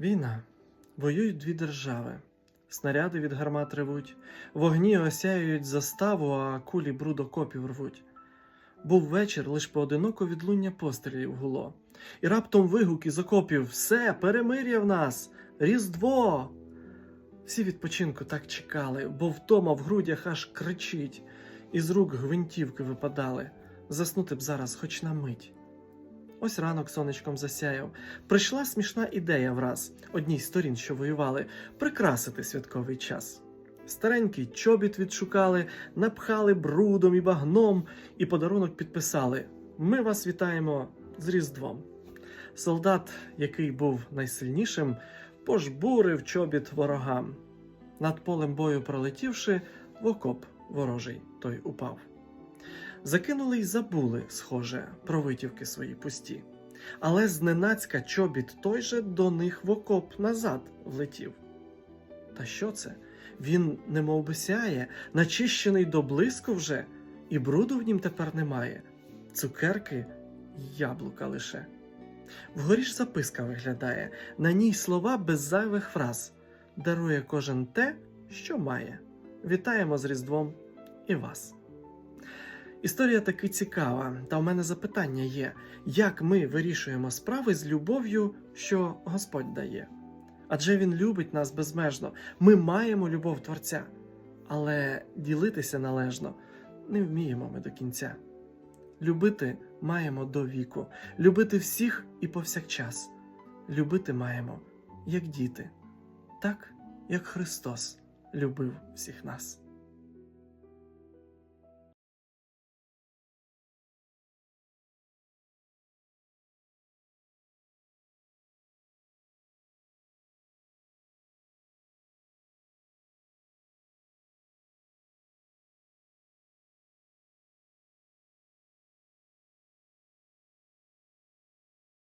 Війна. Воюють дві держави. Снаряди від гармат ревуть, вогні осяюють заставу, а кулі бруд окопів рвуть. Був вечір, лиш поодиноко відлуння пострілів гуло. І раптом вигук із окопів Все, перемир'я в нас! Різдво! Всі відпочинку так чекали, бо втома в грудях аж кричить, із рук гвинтівки випадали. Заснути б зараз хоч на мить. Ось ранок сонечком засяяв. Прийшла смішна ідея враз, одній з сторін, що воювали, прикрасити святковий час. Старенький чобіт відшукали, напхали брудом і багном, і подарунок підписали: Ми вас вітаємо з Різдвом. Солдат, який був найсильнішим, пожбурив чобіт ворогам. Над полем бою пролетівши, в окоп ворожий той упав. Закинули й забули, схоже, про витівки свої пусті. Але зненацька чобіт той же до них в окоп назад влетів. Та що це? Він немов би сяє, начищений до блиску вже, і бруду в нім тепер немає. Цукерки й яблука лише. Вгорі ж записка виглядає, на ній слова без зайвих фраз. Дарує кожен те, що має. Вітаємо з Різдвом і вас. Історія таки цікава, та в мене запитання є: як ми вирішуємо справи з любов'ю, що Господь дає? Адже Він любить нас безмежно, ми маємо любов Творця, але ділитися належно не вміємо ми до кінця. Любити маємо до віку, любити всіх і повсякчас. Любити маємо, як діти, так як Христос любив всіх нас.